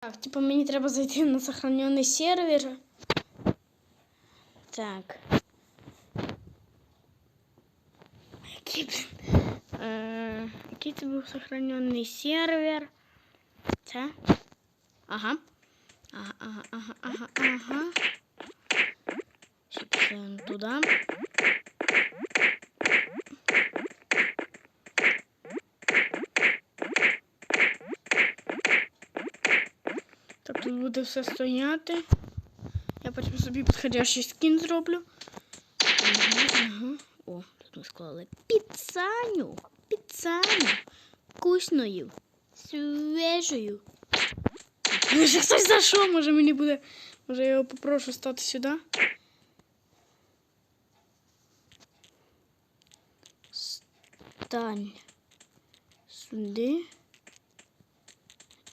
Так, типа мені треба зайти на сохраненный сервер. Так. Який, блін, е, який це був сохраненный сервер? Це? Ага. Ага, ага, ага, ага, ага. Ще пішли туди. Так, тут буде все стояти. Я потім собі підходящий скін зроблю. Ага. О, тут ми склали піцаню. Піцаню. Вкусною. Свежою. Може хтось зайшов, може мені буде. Може я його попрошу стати сюди. Стань сюди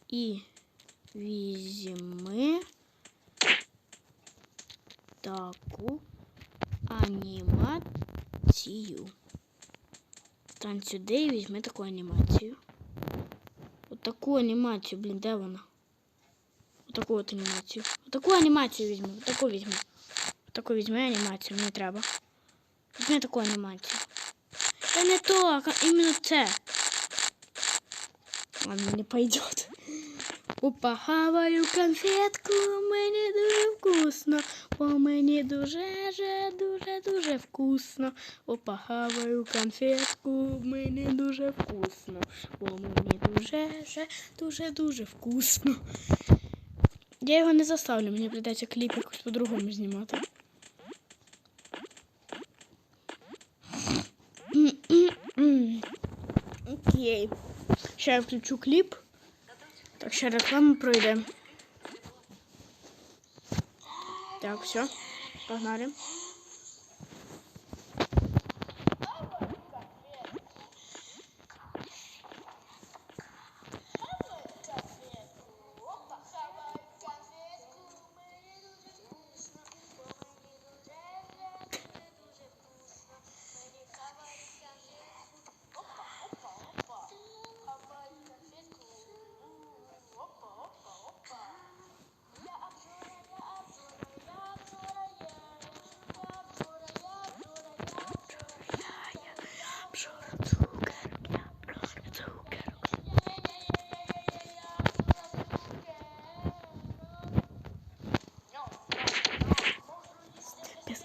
і візьми таку анімацію. Стань сюди і візьми таку анімацію. Отаку анімацію, блін, де вона? Отаку от анімацію. Отаку анімацію візьми. Отаку візьми. Отаку візьми анімацію, мені треба. Візьми таку анімацію. Та не то, а іменно це. Ладно, не пойдет. Опа, хаваю конфетку, мені дуже вкусно, бо мені дуже, дуже, дуже, дуже вкусно. Опа, хаваю конфетку, мені дуже вкусно, бо мені дуже, дуже, дуже, дуже вкусно. Я його не заставлю, мені прийдеться кліп якось по-другому знімати. Окей. Ще я включу кліп. Так, ще реклама пройде. Так, все. Погнали.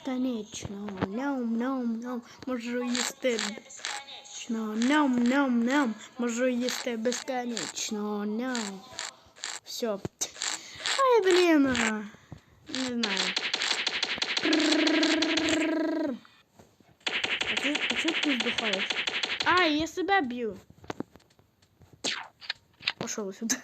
Безконечно, ням, ням, ням, можу їсти безконечно, ням, ням, ням, можу їсти безконечно, ням. Все. Ай, блін, ага. не знаю. А чого а чого ти здухаєш? А, я себе б'ю. Пошел сюди.